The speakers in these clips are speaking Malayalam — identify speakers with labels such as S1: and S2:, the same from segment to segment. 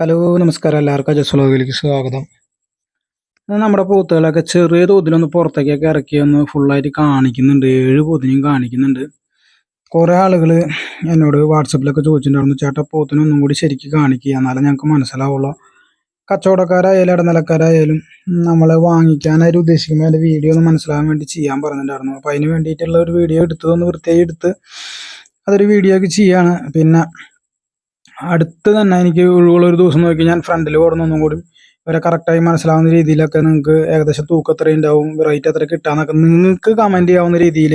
S1: ഹലോ നമസ്കാരം എല്ലാവർക്കും. അജസ് വ്ളോഗിലേക്ക് സ്വാഗതം. നമ്മുടെ പോത്തുകളൊക്കെ ചെറിയ തോതിലൊന്ന് പുറത്തേക്കൊക്കെ ഇറക്കി ഒന്ന് ഫുള്ളായിട്ട് കാണിക്കുന്നുണ്ട്. ഏഴ് പോത്തിനെയും കാണിക്കുന്നുണ്ട്. കുറേ ആളുകൾ എന്നോട് വാട്സപ്പിലൊക്കെ ചോദിച്ചിട്ടുണ്ടായിരുന്നു ചേട്ടാ പോത്തിനെ ഒന്നും കൂടി ശരിക്ക് കാണിക്കുക എന്നാലേ ഞങ്ങൾക്ക് മനസ്സിലാവുള്ളൂ. കച്ചവടക്കാരായാലും ഇടനിലക്കാരായാലും നമ്മളെ വാങ്ങിക്കാനായിട്ട് ഉദ്ദേശിക്കുമ്പോൾ അതിന്റെ വീഡിയോ ഒന്ന് മനസ്സിലാകാൻ വേണ്ടി ചെയ്യാൻ പറഞ്ഞിട്ടുണ്ടായിരുന്നു. അപ്പോൾ അതിന് വേണ്ടിയിട്ടുള്ള ഒരു വീഡിയോ എടുത്തതൊന്ന് വൃത്തിയായി എടുത്ത് അതൊരു വീഡിയോ ഒക്കെ ചെയ്യാണ്. പിന്നെ അടുത്ത് തന്നെ എനിക്ക് ഒഴിവുള്ള ഒരു ദിവസം നോക്കി ഞാൻ ഫ്രണ്ടിൽ ഓടുന്നൊന്നും കൂടി ഇവരെ കറക്റ്റായി മനസ്സിലാവുന്ന രീതിയിലൊക്കെ നിങ്ങൾക്ക് ഏകദേശം തൂക്കം എത്ര ഉണ്ടാവും റേറ്റ് എത്ര കിട്ടാന്നൊക്കെ നിങ്ങൾക്ക് കമന്റ് ചെയ്യാവുന്ന രീതിയിൽ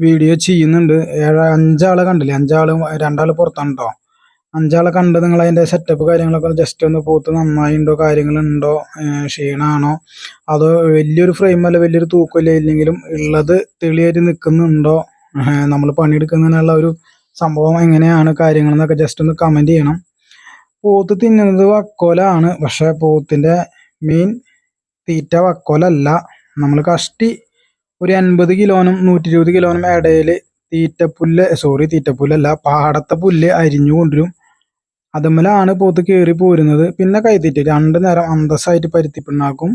S1: വീഡിയോ ചെയ്യുന്നുണ്ട്. ഏഴ് അഞ്ചാളെ കണ്ടില്ലേ? അഞ്ചാളും രണ്ടാൾ പുറത്താണ് കേട്ടോ അഞ്ചാളെ കണ്ട് നിങ്ങൾ അതിന്റെ സെറ്റപ്പ് കാര്യങ്ങളൊക്കെ ജസ്റ്റ് ഒന്ന് പോത്ത് നന്നായിണ്ടോ? കാര്യങ്ങളുണ്ടോ? ക്ഷീണമാണോ അതോ വലിയൊരു ഫ്രെയിം അല്ല വലിയൊരു തൂക്കമില്ല ഇല്ലെങ്കിലും ഉള്ളത് തെളിയായിട്ട് നിൽക്കുന്നുണ്ടോ നമ്മൾ പണിയെടുക്കുന്നതിനുള്ള ഒരു സംഭവം എങ്ങനെയാണ് കാര്യങ്ങൾ എന്നൊക്കെ ജസ്റ്റ് ഒന്ന് കമന്റ് ചെയ്യണം. പോത്ത് തിന്നുന്നത് വക്കോലാണ്. പക്ഷെ പോത്തിന്റെ മെയിൻ തീറ്റ വക്കോലല്ല. നമ്മൾ കഷ്ടി ഒരു അൻപത് കിലോനും നൂറ്റി ഇരുപത് കിലോനും ഇടയിൽ തീറ്റപ്പുല്ല് സോറി തീറ്റപ്പുല്ലല്ല പാടത്തെ പുല്ല് അരിഞ്ഞു കൊണ്ടുവരും. അതുമ്മലാണ് പോത്ത് കയറി പോരുന്നത്. പിന്നെ കൈത്തീറ്റ രണ്ട് നേരം അന്തസ്സായിട്ട് പരുത്തിപ്പിണ്ണാക്കും.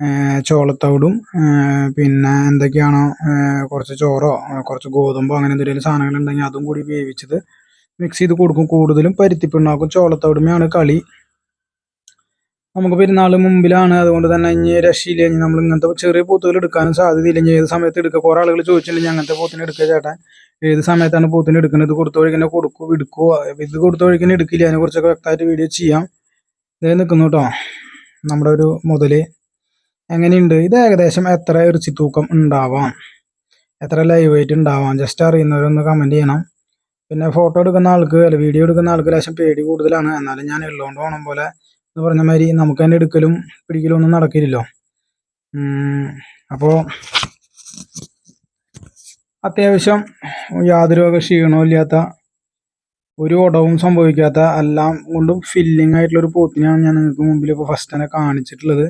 S1: ഏഹ് പിന്നെ എന്തൊക്കെയാണോ കുറച്ച് ചോറോ കുറച്ച് ഗോതമ്പോ അങ്ങനെ എന്തെങ്കിലും സാധനങ്ങൾ ഉണ്ടെങ്കിൽ അതും കൂടി വേവിച്ചത് മിക്സ് ചെയ്ത് കൊടുക്കും. കൂടുതലും പരുത്തിപ്പിണ്ണാക്കും. ചോളത്തോടുമയാണ് കളി. നമുക്ക് പെരുന്നാൾ മുമ്പിലാണ്. അതുകൊണ്ട് തന്നെ ഇനി രക്ഷയില്ല. ഇനി നമ്മൾ ഇങ്ങനത്തെ ചെറിയ പൂത്തുകൾ എടുക്കാനും സാധ്യതയില്ല. ഇനി ഏത് സമയത്ത് എടുക്കുക കുറേ ആളുകൾ ചോദിച്ചിട്ടുണ്ടെങ്കിൽ അങ്ങനത്തെ പൂത്തിന് എടുക്കുക ചേട്ടാ. ഏത് സമയത്താണ് പൂത്തിന് എടുക്കുന്നത്? ഇത് കൊടുത്ത വഴിക്കന്നെ കൊടുക്കൂ ഇത് കൊടുത്ത വഴിക്കന്നെ എടുക്കില്ല. അതിനെ കുറിച്ചൊക്കെ വ്യക്തമായിട്ട് വീഡിയോ ചെയ്യാം. ഇതേ നിൽക്കുന്നു കേട്ടോ. നമ്മുടെ ഒരു മുതൽ എങ്ങനെയുണ്ട്? ഇത് ഏകദേശം എത്ര ഇറച്ചി തൂക്കം ഉണ്ടാവാം? എത്ര ലൈവ് വെയിറ്റ് ഉണ്ടാവാം? ജസ്റ്റ് അറിയുന്നവരൊന്ന് കമന്റ് ചെയ്യണം. പിന്നെ ഫോട്ടോ എടുക്കുന്ന ആൾക്ക് അല്ല വീഡിയോ എടുക്കുന്ന ആൾക്ക് ലേശം പേടി കൂടുതലാണ്. എന്നാലും ഞാൻ ഉള്ളതുകൊണ്ട് പോകണം പോലെ എന്ന് പറഞ്ഞ മാതിരി നമുക്ക് തന്നെ എടുക്കലും പിടിക്കലും ഒന്നും നടക്കില്ലല്ലോ. അപ്പോൾ അത്യാവശ്യം യാതൊരു വക ക്ഷീണവും ഇല്ലാത്ത ഒരു ഉടവും സംഭവിക്കാത്ത എല്ലാം കൊണ്ടും ഫില്ലിംഗ് ആയിട്ടുള്ള ഒരു പോത്തിനെയാണ് ഞാൻ നിങ്ങൾക്ക് മുമ്പിൽ ഇപ്പോൾ ഫസ്റ്റ് തന്നെ കാണിച്ചിട്ടുള്ളത്.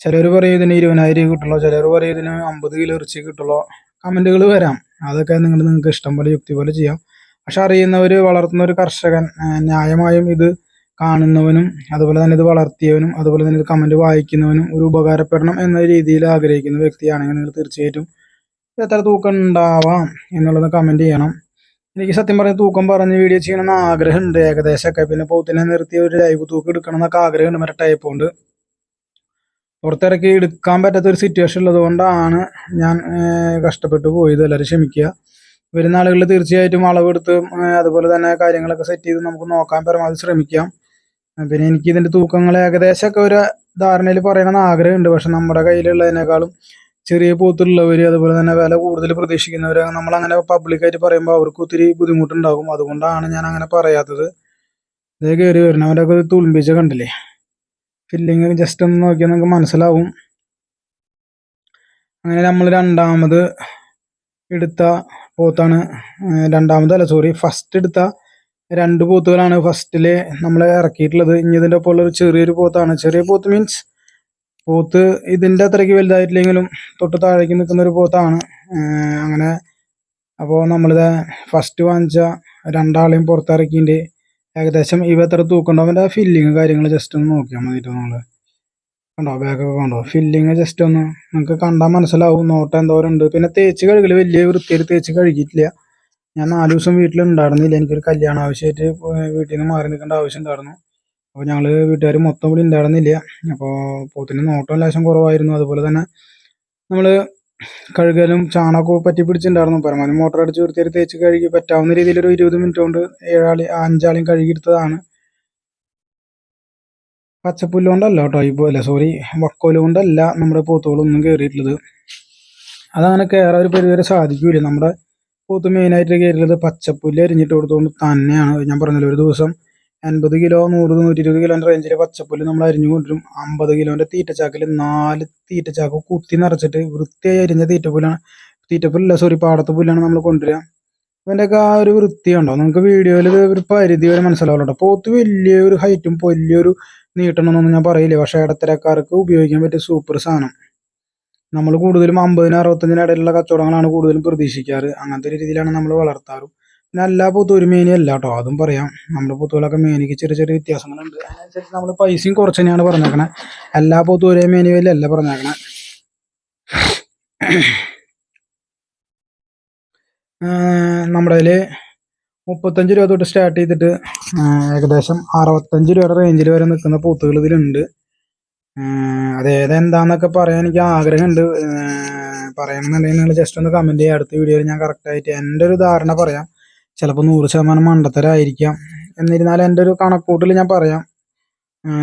S1: ചിലർ പറയും ഇതിന് ഇരുപതിനായിരം രൂപ കിട്ടുള്ളൂ ചിലർ പറയും ഇതിന് അമ്പത് കിലോ ഇറച്ചി കിട്ടുള്ളൂ. കമന്റുകൾ വരാം. അതൊക്കെ നിങ്ങൾ നിങ്ങൾക്ക് ഇഷ്ടം പോലെ യുക്തി പോലെ ചെയ്യാം. പക്ഷെ അറിയുന്നവർ വളർത്തുന്ന ഒരു കർഷകൻ ന്യായമായും ഇത് കാണുന്നവനും അതുപോലെ തന്നെ ഇത് വളർത്തിയവനും അതുപോലെ തന്നെ ഇത് കമന്റ് വായിക്കുന്നവനും ഒരു ഉപകാരപ്പെടണം എന്ന രീതിയിൽ ആഗ്രഹിക്കുന്ന വ്യക്തിയാണെങ്കിൽ നിങ്ങൾ തീർച്ചയായിട്ടും എത്ര തൂക്കം ഉണ്ടാവാം എന്നുള്ളത് കമന്റ് ചെയ്യണം. എനിക്ക് സത്യം പറഞ്ഞ തൂക്കം പറഞ്ഞ് വീഡിയോ ചെയ്യണമെന്ന് ആഗ്രഹമുണ്ട്. ഏകദേശമൊക്കെ പിന്നെ പോത്തിനെ നിർത്തി ഒരു ലൈവ് തൂക്കം എടുക്കണം എന്നൊക്കെ ആഗ്രഹമുണ്ട്. മറ്റേ ടൈപ്പ് കൊണ്ട് പുറത്തിറക്കി എടുക്കാൻ പറ്റാത്ത ഒരു സിറ്റുവേഷൻ ഉള്ളതുകൊണ്ടാണ് ഞാൻ കഷ്ടപ്പെട്ടു പോയത്. എല്ലാവരും ക്ഷമിക്കുക. വരുന്ന ആളുകൾ തീർച്ചയായിട്ടും അളവെടുത്ത് അതുപോലെ തന്നെ കാര്യങ്ങളൊക്കെ സെറ്റ് ചെയ്ത് നമുക്ക് നോക്കാൻ പരമാവധി ശ്രമിക്കാം. പിന്നെ എനിക്ക് ഇതിന്റെ തൂക്കങ്ങൾ ഏകദേശമൊക്കെ ഒരു ധാരണയിൽ പറയണമെന്ന് ആഗ്രഹമുണ്ട്. പക്ഷെ നമ്മുടെ കയ്യിലുള്ളതിനേക്കാളും ചെറിയ പോത്തുള്ളവർ അതുപോലെ തന്നെ വില കൂടുതൽ പ്രതീക്ഷിക്കുന്നവർ നമ്മൾ അങ്ങനെ പബ്ലിക്കായിട്ട് പറയുമ്പോൾ അവർക്ക് ഒത്തിരി ബുദ്ധിമുട്ടുണ്ടാകും. അതുകൊണ്ടാണ് ഞാൻ അങ്ങനെ പറയാത്തത്. ഇതേ കയറി വരുന്നവരൊക്കെ തുളുമ്പിച്ച കണ്ടില്ലേ? ഫില്ലിങ് ജസ്റ്റ് ഒന്ന് നോക്കിയാൽ നമുക്ക് മനസ്സിലാവും. അങ്ങനെ നമ്മൾ രണ്ടാമത് എടുത്ത പോത്താണ്. രണ്ടാമത് അല്ല സോറി ഫസ്റ്റ് എടുത്ത രണ്ട് പോത്തുകളാണ് ഫസ്റ്റിൽ നമ്മൾ ഇറക്കിയിട്ടുള്ളത്. ഇനി ഇതിന്റെ ഒപ്പം ഉള്ളൊരു ചെറിയൊരു പോത്താണ്. ചെറിയ പോത്ത് മീൻസ് പോത്ത് ഇതിന്റെ അത്രയ്ക്ക് വലുതായിട്ടില്ലെങ്കിലും തൊട്ട് താഴേക്ക് നിൽക്കുന്ന ഒരു പോത്താണ്. അങ്ങനെ അപ്പോൾ നമ്മളിത് ഫസ്റ്റ് വാങ്ങിച്ച രണ്ടാളെയും പുറത്തിറക്കിന്റെ ഏകദേശം ഇവ എത്ര തൂക്കണ്ടോ അവന്റെ ആ ഫില്ലിങ് കാര്യങ്ങൾ ജസ്റ്റ് ഒന്ന് നോക്കിയാൽ മതിയിട്ട് നമ്മൾ കണ്ടോ? ബാഗൊക്കെ കണ്ടോ? ഫില്ലിങ് ജസ്റ്റ് ഒന്ന് നിങ്ങൾക്ക് കണ്ടാൽ മനസ്സിലാവും. നോട്ടം എന്തോരം ഉണ്ട് പിന്നെ തേച്ച് കഴുകൽ വലിയ വൃത്തിയിൽ തേച്ച് കഴുകിയിട്ടില്ല. ഞാൻ നാല് ദിവസം വീട്ടിലുണ്ടായിരുന്നില്ല. എനിക്കൊരു കല്യാണ ആവശ്യമായിട്ട് വീട്ടിൽ നിന്ന് മാറി നിൽക്കേണ്ട ആവശ്യം ഉണ്ടായിരുന്നു. അപ്പോൾ ഞങ്ങൾ വീട്ടുകാർ മൊത്തം ഇവിടെ ഉണ്ടായിരുന്നില്ല. അപ്പോൾ പോത്തിന് നോട്ടം ലേശം കുറവായിരുന്നു. അതുപോലെ തന്നെ നമ്മൾ കഴുകലും ചാണകവും പറ്റി പിടിച്ചിട്ടുണ്ടായിരുന്നു. പരമാവധി മോട്ടർ അടിച്ച് വൃത്തിയായി തേച്ച് കഴുകി പറ്റാവുന്ന രീതിയിൽ ഒരു ഇരുപത് മിനിറ്റ് കൊണ്ട് ഏഴാളി അഞ്ചാളിയും കഴുകിയെടുത്തതാണ്. പച്ചപ്പുല്ല് കൊണ്ടല്ല കേട്ടോ ഇപ്പോൾ അല്ല സോറി വക്കോൽ കൊണ്ടല്ല നമ്മുടെ പോത്തുകളൊന്നും കയറിയിട്ടുള്ളത് അതങ്ങനെ കയറാൻ ഒരു പരിവരെ സാധിക്കൂല. നമ്മുടെ പോത്ത് മെയിനായിട്ട് കയറിയിട്ടുള്ളത് പച്ചപ്പുല്ല് അരിഞ്ഞിട്ട് കൊടുത്തുകൊണ്ട് തന്നെയാണ്. ഞാൻ പറഞ്ഞല്ലോ ഒരു ദിവസം എൺപത് കിലോ നൂറ് നൂറ്റി ഇരുപത് കിലോന്റെ റേഞ്ചിൽ പച്ചപ്പുല്ല് നമ്മൾ അരിഞ്ഞു കൊണ്ടുവരും. അമ്പത് കിലോന്റെ തീറ്റച്ചാക്കിൽ നാല് തീറ്റച്ചാക്ക് കുത്തി നിറച്ചിട്ട് വൃത്തിയായി അരിഞ്ഞ തീറ്റപ്പുല്ലാണ്. തീറ്റപ്പുല്ല സോറി പാടത്തെ പുല്ലാണ് നമ്മൾ കൊണ്ടുവരിക. അതിന്റെയൊക്കെ ആ ഒരു വൃത്തി ഉണ്ടോ നിങ്ങൾക്ക് വീഡിയോയിൽ ഒരു പരിധി വരെ മനസ്സിലാവുള്ളൂ പോത്ത് വലിയൊരു ഹൈറ്റും വലിയൊരു നീട്ടണമെന്നൊന്നും ഞാൻ പറയില്ല. പക്ഷേ ഇടത്തരക്കാർക്ക് ഉപയോഗിക്കാൻ പറ്റിയ സൂപ്പർ സാധനം. നമ്മൾ കൂടുതലും അമ്പതിനും അറുപത്തഞ്ചിനും ഇടയിലുള്ള കച്ചവടങ്ങളാണ് കൂടുതലും പ്രതീക്ഷിക്കാറ്. അങ്ങനത്തെ ഒരു രീതിയിലാണ് നമ്മൾ വളർത്താറും. പിന്നെ എല്ലാ പുത്തൂരും മേനി കേട്ടോ അതും പറയാം. നമ്മുടെ പോത്തുകളൊക്കെ മേനിക്ക് ചെറിയ ചെറിയ വ്യത്യാസങ്ങളുണ്ട്. അതിനനുസരിച്ച് നമ്മൾ പൈസയും കുറച്ച് തന്നെയാണ് പറഞ്ഞേക്കണേ. എല്ലാ പുത്തൂരെയും ഒരേ അല്ല പറഞ്ഞേക്കണേ. നമ്മുടെ കയ്യിൽ മുപ്പത്തഞ്ച് രൂപ തൊട്ട് സ്റ്റാർട്ട് ചെയ്തിട്ട് ഏകദേശം അറുപത്തഞ്ച് രൂപയുടെ റേഞ്ചിൽ വരെ നിൽക്കുന്ന പൂത്തുകൾ ഇതിലുണ്ട്. അത് ഏതെന്താന്നൊക്കെ പറയാൻ എനിക്ക് ആഗ്രഹമുണ്ട്. പറയണമെന്നുണ്ടെങ്കിൽ നിങ്ങൾ ജസ്റ്റ് ഒന്ന് കമന്റ് ചെയ്യുക അടുത്ത വീഡിയോയിൽ ഞാൻ കറക്റ്റായിട്ട് എന്റെ ഒരു ധാരണ പറയാം. ചിലപ്പോൾ നൂറ് ശതമാനം മണ്ടത്തരായിരിക്കാം. എന്നിരുന്നാലും എന്റെ ഒരു കണക്കൂട്ടിൽ ഞാൻ പറയാം.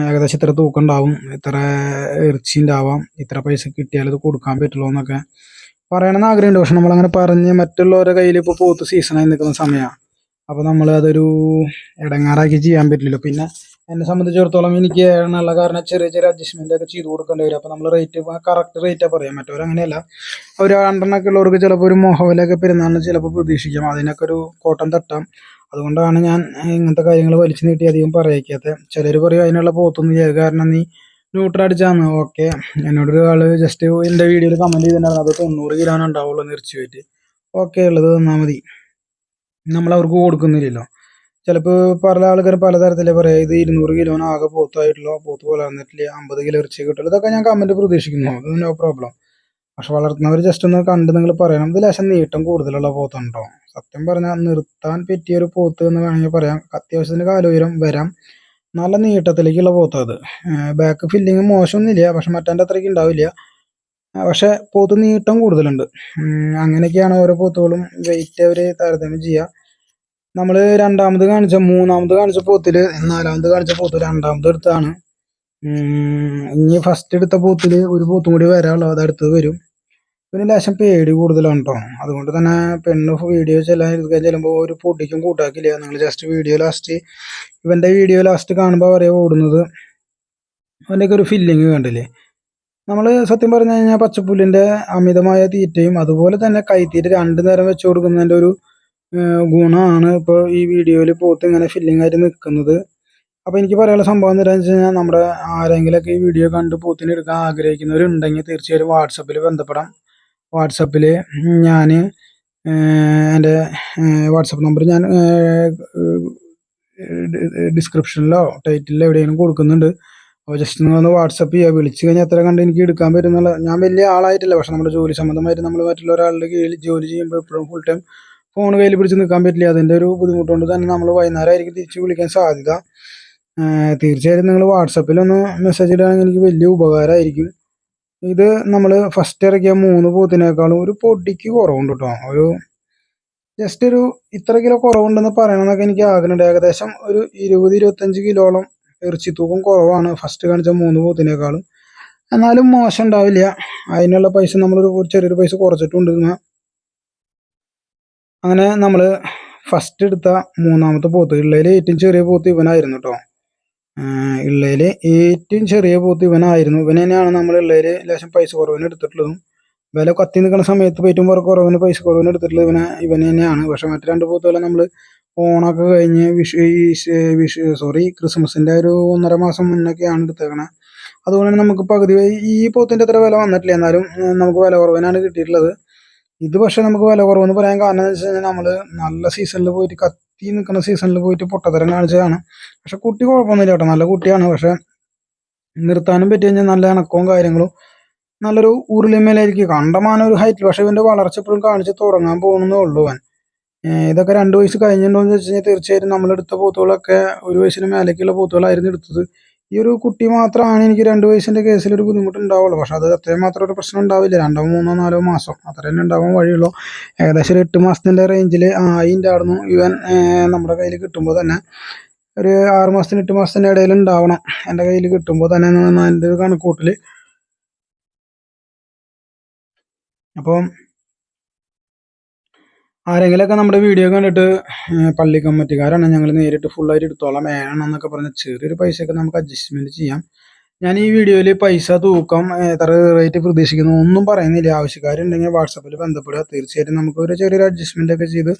S1: ഏകദേശം ഇത്ര തൂക്കം ഉണ്ടാവും. ഇത്ര ഇറച്ചി ഉണ്ടാവാം. ഇത്ര പൈസ കിട്ടിയാൽ ഇത് കൊടുക്കാൻ പറ്റുള്ളൂ എന്നൊക്കെ പറയണമെന്ന് ആഗ്രഹമുണ്ട്. പക്ഷെ നമ്മളങ്ങനെ പറഞ്ഞ് മറ്റുള്ളവരുടെ കയ്യിൽ ഇപ്പോൾ പോത്ത് സീസണായി നിൽക്കുന്ന സമയമാണ്. അപ്പോൾ നമ്മൾ അതൊരു ഇടങ്ങാറാക്കി ചെയ്യാൻ പറ്റില്ലല്ലോ. പിന്നെ എന്നെ സംബന്ധിച്ചിടത്തോളം എനിക്ക് ഏഴെണ്ണമുള്ള കാരണം ചെറിയ ചെറിയ അഡ്ജസ്റ്റ്മെന്റ് ഒക്കെ ചെയ്ത് കൊടുക്കേണ്ടി വരും. അപ്പോൾ നമ്മൾ റേറ്റ് കറക്റ്റ് റേറ്റാ പറയാം. മറ്റവർ അങ്ങനെയല്ല. ഒരു രണ്ടെണ്ണമൊക്കെ ഉള്ളവർക്ക് ചിലപ്പോൾ ഒരു മോഹവിലൊക്കെ പെരുന്നാളിന് ചിലപ്പോൾ പ്രതീക്ഷിക്കാം. അതിനൊക്കെ ഒരു കോട്ടം തട്ടാം. അതുകൊണ്ടാണ് ഞാൻ ഇങ്ങനത്തെ കാര്യങ്ങൾ വലിച്ചു നീട്ടി അധികം പറയിക്കാത്തത് ചിലർ പറയും അതിനുള്ള പോത്തൊന്നും ചെയ്യുക കാരണം നീ ന്യൂട്രൽ അടിച്ചാന്ന്. ഓക്കെ. എന്നോടൊരു ആൾ ജസ്റ്റ് എന്റെ വീഡിയോയിൽ കമന്റ് ചെയ്തിട്ടുണ്ടായിരുന്നു. അത് തൊണ്ണൂറ് കിലോ ഉണ്ടാവുള്ളൂ നിർച്ചു പോയിട്ട് ഓക്കെ ഉള്ളത് തന്നാൽ മതി. നമ്മൾ അവർക്ക് കൊടുക്കുന്നില്ലല്ലോ. ചിലപ്പോൾ പല ആൾക്കാർ പലതരത്തിലേ പറയാം ഇത് ഇരുന്നൂറ് കിലോന് ആകെ പോത്തായിട്ടുള്ളൂ പോത്ത് വളർന്നിട്ടില്ല അമ്പത് കിലോ ഇറച്ചി കിട്ടുള്ളൂ. ഇതൊക്കെ ഞാൻ കമന്റ് പ്രതീക്ഷിക്കുന്നു. അത് നോ പ്രോബ്ലം പക്ഷെ വളർത്തുന്നവർ ജസ്റ്റ് ഒന്ന് കണ്ട് നിങ്ങൾ പറയണം. ഇത് ലേശം നീട്ടം കൂടുതലുള്ള പോത്തുണ്ടോ സത്യം പറഞ്ഞാൽ നിർത്താൻ പറ്റിയ ഒരു പോത്ത് എന്ന് വേണമെങ്കിൽ പറയാം. അത്യാവശ്യത്തിന് കാലുയരം വരാം. നല്ല നീട്ടത്തിലേക്കുള്ള പോത്ത് അത്. ബാക്ക് ഫില്ലിങ് മോശമൊന്നുമില്ല പക്ഷെ മറ്റേന്റെ അത്രയ്ക്ക് ഉണ്ടാവില്ല. പക്ഷെ പോത്ത് നീട്ടം കൂടുതലുണ്ട്. അങ്ങനെയൊക്കെയാണ് ഓരോ പോത്തുകളും വെയിറ്റ് അവർ താരതമ്യം ചെയ്യുക നമ്മൾ രണ്ടാമത് കാണിച്ച മൂന്നാമത് കാണിച്ച പോത്തിൽ നാലാമത് കാണിച്ച പോത്ത് രണ്ടാമത് എടുത്താണ്. ഇനി ഫസ്റ്റ് എടുത്ത പോത്തിൽ ഒരു പോത്തും കൂടി വരാനുള്ളൂ അത് അടുത്തത് വരും. പിന്നെ ലേശം പേടി കൂടുതലാണ് കേട്ടോ അതുകൊണ്ട് തന്നെ പെണ്ണ് വീഡിയോ ചെല്ലാൻ എടുക്കാൻ ചെല്ലുമ്പോൾ ഒരു പൊടിക്കും കൂട്ടാക്കില്ല. നിങ്ങൾ ജസ്റ്റ് വീഡിയോ ലാസ്റ്റ് ഇവന്റെ വീഡിയോ ലാസ്റ്റ് കാണുമ്പോൾ പറയാ ഓടുന്നത് അവന്റെയൊക്കെ ഒരു ഫില്ലിങ് കണ്ടില്ലേ? നമ്മൾ സത്യം പറഞ്ഞു കഴിഞ്ഞാൽ പച്ചപ്പുല്ലിന്റെ അമിതമായ തീറ്റയും അതുപോലെ തന്നെ കൈത്തീറ്റ രണ്ടു നേരം വെച്ച് കൊടുക്കുന്നതിന്റെ ഒരു ഗുണമാണ്. ഇപ്പോൾ ഈ വീഡിയോയിൽ പോത്ത് ഇങ്ങനെ ഫില്ലിംഗ് ആയിട്ട് നിൽക്കുന്നത് അപ്പോൾ എനിക്ക് പറയാനുള്ള സംഭവം എന്താണെന്ന് വെച്ച് കഴിഞ്ഞാൽ നമ്മുടെ ആരെങ്കിലുമൊക്കെ ഈ വീഡിയോ കണ്ട് പോത്തിന് എടുക്കാൻ ആഗ്രഹിക്കുന്നവരുണ്ടെങ്കിൽ തീർച്ചയായും വാട്സപ്പിൽ ബന്ധപ്പെടാം. വാട്സപ്പിൽ ഞാൻ എന്റെ വാട്സപ്പ് നമ്പർ ഞാൻ ഡിസ്ക്രിപ്ഷനിലോ ടൈറ്റിലോ എവിടെയെങ്കിലും കൊടുക്കുന്നുണ്ട്. അപ്പോൾ ജസ്റ്റ് ഒന്ന് വാട്സപ്പ് ചെയ്യുക വിളിച്ച് കഴിഞ്ഞാൽ എത്ര കണ്ട് എനിക്ക് എടുക്കാൻ പറ്റുന്നുള്ള ഞാൻ വലിയ ആളായിട്ടില്ല. പക്ഷേ നമ്മുടെ ജോലി സംബന്ധമായിട്ട് നമ്മൾ മറ്റുള്ള ഒരാളുടെ കീഴിൽ ജോലി ചെയ്യുമ്പോൾ എപ്പോഴും ഫുൾ ടൈം ഫോൺ കയ്യിൽ പിടിച്ച് നിൽക്കാൻ പറ്റില്ല. അതിന്റെ ഒരു ബുദ്ധിമുട്ടുകൊണ്ട് തന്നെ നമ്മൾ വൈകുന്നേരം ആയിരിക്കും തിരിച്ച് വിളിക്കാൻ സാധ്യത. തീർച്ചയായിട്ടും തീർച്ചയായും നിങ്ങൾ വാട്സപ്പിലൊന്ന് മെസ്സേജ് ഇടുകയാണെങ്കിൽ എനിക്ക് വലിയ ഉപകാരമായിരിക്കും. ഇത് നമ്മൾ ഫസ്റ്റ് ഇറക്കിയ മൂന്ന് പോത്തിനേക്കാളും ഒരു പൊടിക്ക് കുറവുണ്ട് കേട്ടോ ഒരു ജസ്റ്റ് ഒരു ഇത്ര കിലോ കുറവുണ്ടെന്ന് പറയണമെന്നൊക്കെ എനിക്ക് ആഗ്രഹമുണ്ട്. ഏകദേശം ഒരു ഇരുപത് ഇരുപത്തഞ്ച് കിലോളം ഇറച്ചി തൂക്കം കുറവാണ് ഫസ്റ്റ് കാണിച്ച മൂന്ന് പോത്തിനേക്കാളും. എന്നാലും മോശം ഉണ്ടാവില്ല. അതിനുള്ള പൈസ നമ്മളൊരു ചെറിയൊരു പൈസ കുറച്ചിട്ടുണ്ട്. എന്നാ. അങ്ങനെ നമ്മൾ ഫസ്റ്റ് എടുത്ത മൂന്നാമത്തെ പോത്ത് ഇള്ളയിൽ ഏറ്റവും ചെറിയ പോത്ത് ഇവനായിരുന്നു കേട്ടോ ഇള്ളയിൽ ഏറ്റവും ചെറിയ പോത്ത് ഇവനായിരുന്നു. ഇവൻ തന്നെയാണ് നമ്മൾ ഇള്ളയിൽ ലേശം പൈസ കുറവിന് എടുത്തിട്ടുള്ളതും വില കത്തി നിൽക്കുന്ന സമയത്ത് ഏറ്റവും പുറ കുറവിന് പൈസ കുറവിന് എടുത്തിട്ടുള്ളത് ഇവനെ ഇവൻ തന്നെയാണ് പക്ഷെ മറ്റു രണ്ട് പോത്തുകളെ നമ്മൾ ഓണൊക്കെ കഴിഞ്ഞ് വിഷു വിഷു സോറി ക്രിസ്മസിന്റെ ഒരു ഒന്നര മാസം മുന്നൊക്കെയാണ് എടുത്തേക്കണത് അതുപോലെ തന്നെ നമുക്ക് പകുതി ഈ പോത്തിന്റെ അത്ര വില വന്നിട്ടില്ല. എന്നാലും നമുക്ക് വില കുറവിനാണ് കിട്ടിയിട്ടുള്ളത്. ഇത് പക്ഷെ നമുക്ക് വില കുറവെന്ന് പറയാൻ കാരണം എന്ന് വെച്ച് കഴിഞ്ഞാൽ നമ്മൾ നല്ല സീസണിൽ പോയിട്ട് കത്തി നിൽക്കുന്ന സീസണിൽ പോയിട്ട് പൊട്ടത്തരം കാണിച്ചതാണ്. പക്ഷെ കുട്ടി കുഴപ്പമൊന്നുമില്ല കേട്ടോ. നല്ല കുട്ടിയാണ്. പക്ഷെ നിർത്താനും പറ്റി കഴിഞ്ഞാൽ നല്ല ഇണക്കവും കാര്യങ്ങളും നല്ലൊരു ഉരുളിമേലായിരിക്കും. കണ്ടമാനം ഒരു ഹൈറ്റിൽ പക്ഷെ ഇവന്റെ വളർച്ച എപ്പോഴും കാണിച്ച് തുടങ്ങാൻ പോകുന്നേ ഉള്ളൂ അവൻ. ഇതൊക്കെ രണ്ട് വയസ്സ് കഴിഞ്ഞിട്ടുണ്ടോ എന്ന് വെച്ച് കഴിഞ്ഞാൽ തീർച്ചയായിട്ടും നമ്മളെടുത്ത പോത്തുകളൊക്കെ ഒരു വയസ്സിന് മേലേക്കുള്ള പോത്തുകളായിരുന്നു എടുത്തത്. ഈ ഒരു കുട്ടി മാത്രമാണ് എനിക്ക് രണ്ട് വയസ്സിന്റെ കേസിൽ ഒരു ബുദ്ധിമുട്ടുണ്ടാവുള്ളൂ. പക്ഷെ അത് അത്രയും മാത്രം ഒരു പ്രശ്നം ഉണ്ടാവില്ല. രണ്ടോ മൂന്നോ നാലോ മാസം അത്ര തന്നെ ഉണ്ടാവാൻ വഴിയുള്ളൂ. ഏകദേശം ഒരു എട്ട് മാസത്തിന്റെ റേഞ്ചിൽ ആയിന്റെ ആടുന്നു ഇവൻ നമ്മുടെ കയ്യിൽ കിട്ടുമ്പോൾ തന്നെ. ഒരു ആറ് മാസത്തിന് എട്ട് മാസത്തിന്റെ ഇടയിൽ ഉണ്ടാവണം എന്റെ കയ്യിൽ കിട്ടുമ്പോൾ തന്നെ എന്റെ കണക്കൂട്ടിൽ അപ്പം ആരെങ്കിലൊക്കെ നമ്മുടെ വീഡിയോ കണ്ടിട്ട് പള്ളി കമ്മിറ്റിക്കാരാണ് ഞങ്ങൾ നേരിട്ട് ഫുള്ളായിട്ട് എടുത്തോളാം വേണം എന്നൊക്കെ പറഞ്ഞ ചെറിയൊരു പൈസയൊക്കെ നമുക്ക് അഡ്ജസ്റ്റ്മെന്റ് ചെയ്യാം. ഞാൻ ഈ വീഡിയോയിൽ പൈസ തൂക്കം എത്ര റേറ്റ് പ്രതീക്ഷിക്കുന്നു ഒന്നും പറയുന്നില്ല. ആവശ്യക്കാരുണ്ടെങ്കിൽ വാട്സപ്പിൽ ബന്ധപ്പെടുക. തീർച്ചയായിട്ടും നമുക്ക് ഒരു ചെറിയൊരു അഡ്ജസ്റ്റ്മെന്റ് ഒക്കെ ചെയ്ത്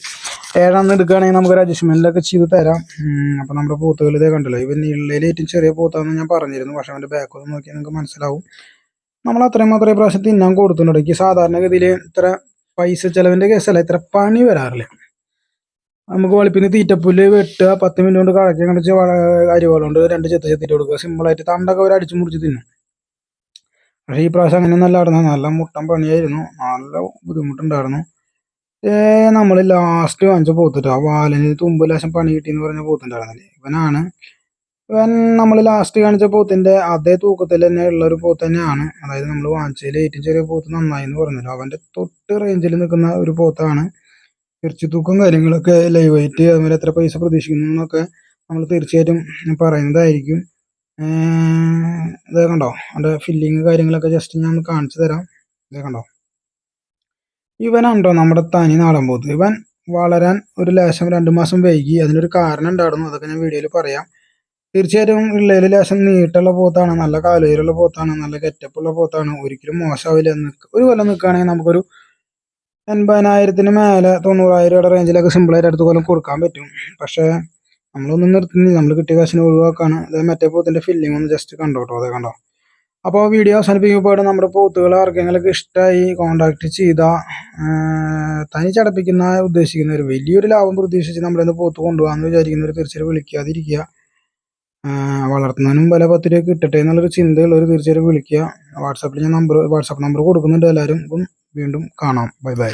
S1: ഏഴാന്ന് എടുക്കുകയാണെങ്കിൽ നമുക്കൊരു അഡ്ജസ്റ്റ്മെന്റിലൊക്കെ ചെയ്ത് തരാം. അപ്പോൾ അപ്പൊ നമ്മുടെ പോത്തുകൾ ഇതേ കണ്ടല്ലോ. ഇവൻ നീളിലെ ഏറ്റവും ചെറിയ പോത്താന്ന് ഞാൻ പറഞ്ഞിരുന്നു. പക്ഷെ അവന്റെ ബാക്ക് ഒന്ന് നോക്കിയാൽ നിങ്ങൾക്ക് മനസ്സിലാവും. നമ്മൾ അത്രയും മാത്രമേ പ്രാവശ്യം തിന്നാൻ എനിക്ക് സാധാരണഗതിയിൽ ഇത്ര പൈസ ചെലവിന്റെ കേസല്ല ഇത്ര പണി വരാറില്ല. നമുക്ക് വെളുപ്പിന് തീറ്റപ്പുല്ല് വെട്ടുക പത്ത് മിനിറ്റ് കൊണ്ട് കഴക്കി കണ്ടിച്ച് അരിവാൾ കൊണ്ട് രണ്ട് ചെത്ത് ചെത്തിട്ട് കൊടുക്കുക. സിമ്പിളായിട്ട് തണ്ടൊക്കെ അവർ അടിച്ചു മുറിച്ച് തിന്നും. പക്ഷേ ഈ പ്രാവശ്യം അങ്ങനെ നല്ല നടന്നത്. നല്ല മുട്ടൻ പണിയായിരുന്നു. നല്ല ബുദ്ധിമുട്ടുണ്ടായിരുന്നു. നമ്മൾ ലാസ്റ്റ് വാങ്ങിച്ച പോത്തിട്ട് ആ വാലിന് തുമ്പ് ലാശം പണി കിട്ടിയെന്ന് പറഞ്ഞ പോത്തുണ്ടായിരുന്നില്ലേ? ഇവനാണ് ഇവൻ നമ്മൾ ലാസ്റ്റ് കാണിച്ച പോത്തിന്റെ അതേ തൂക്കത്തിൽ തന്നെ ഉള്ള ഒരു പോത്ത് തന്നെയാണ്. അതായത് നമ്മൾ വാങ്ങിച്ചതിൽ ഏറ്റവും ചെറിയ പോത്ത് നന്നായി എന്ന് പറഞ്ഞല്ലോ. അവന്റെ തൊട്ട് റേഞ്ചിൽ നിൽക്കുന്ന ഒരു പോത്താണ്. ഇറച്ചി തൂക്കം കാര്യങ്ങളൊക്കെ ലൈവ് ആയിട്ട് അതുപോലെ എത്ര പൈസ പ്രതീക്ഷിക്കുന്നു എന്നൊക്കെ നമ്മൾ തീർച്ചയായിട്ടും പറയുന്നതായിരിക്കും. ഇതേ കണ്ടോ? അവിടെ ഫില്ലിങ് കാര്യങ്ങളൊക്കെ ജസ്റ്റ് ഞാൻ കാണിച്ചു തരാം. ഇത് കണ്ടോ? ഇവനുണ്ടോ നമ്മുടെ തനി നാടൻ പോത്ത്? ഇവൻ വളരാൻ ഒരു ലേശം രണ്ട് മാസം വൈകി. അതിനൊരു കാരണം ഉണ്ടായിരുന്നു. അതൊക്കെ ഞാൻ വീഡിയോയിൽ പറയാം. തീർച്ചയായിട്ടും ഉള്ളതിൽ ലേശം നീട്ടുള്ള പോത്താണ് നല്ല കാലുയരുള്ള പോത്താണ് നല്ല ഗെറ്റപ്പുള്ള പോത്താണ്. ഒരിക്കലും മോശമാവില്ല ഒരു കൊല്ലം നിൽക്കുകയാണെങ്കിൽ നമുക്കൊരു എൺപതിനായിരത്തിന് മേലെ തൊണ്ണൂറായിരം റേഞ്ചിലൊക്കെ സിമ്പിളായിട്ട് അടുത്ത കൊല്ലം കൊടുക്കാൻ പറ്റും. പക്ഷേ നമ്മളൊന്നും നിർത്തുന്നില്ല. നമ്മൾ കിട്ടിയ കാശിന് ഒഴിവാക്കാണ്. അതായത് മറ്റേ പോത്തിന്റെ ഫില്ലിംഗ് ഒന്ന് ജസ്റ്റ് കണ്ടോട്ടോ? അതെ കണ്ടോ? അപ്പോൾ വീഡിയോ അവസാനിപ്പിക്കുമ്പോൾ നമ്മുടെ പോത്തുകൾ ആർക്കെങ്കിലൊക്കെ ഇഷ്ടമായി കോണ്ടാക്ട് ചെയ്ത തനിച്ചടപ്പിക്കുന്ന ഉദ്ദേശിക്കുന്നവർ വലിയൊരു ലാഭം പ്രതീക്ഷിച്ച് നമ്മുടെ പോത്ത് കൊണ്ടുപോകാമെന്ന് വിചാരിക്കുന്നവർ തീർച്ചയായും വിളിക്കാതിരിക്കുക. വളർത്തുന്നതിനും വില പത്ത് രൂപ കിട്ടട്ടെ എന്നുള്ളൊരു ചിന്തയുള്ളവർ തീർച്ചയായിട്ടും വിളിക്കുക. വാട്സാപ്പിൽ ഞാൻ നമ്പർ വാട്സാപ്പ് നമ്പർ കൊടുക്കുന്നുണ്ട് എല്ലാവരും. വീണ്ടും കാണാം. Bye bye.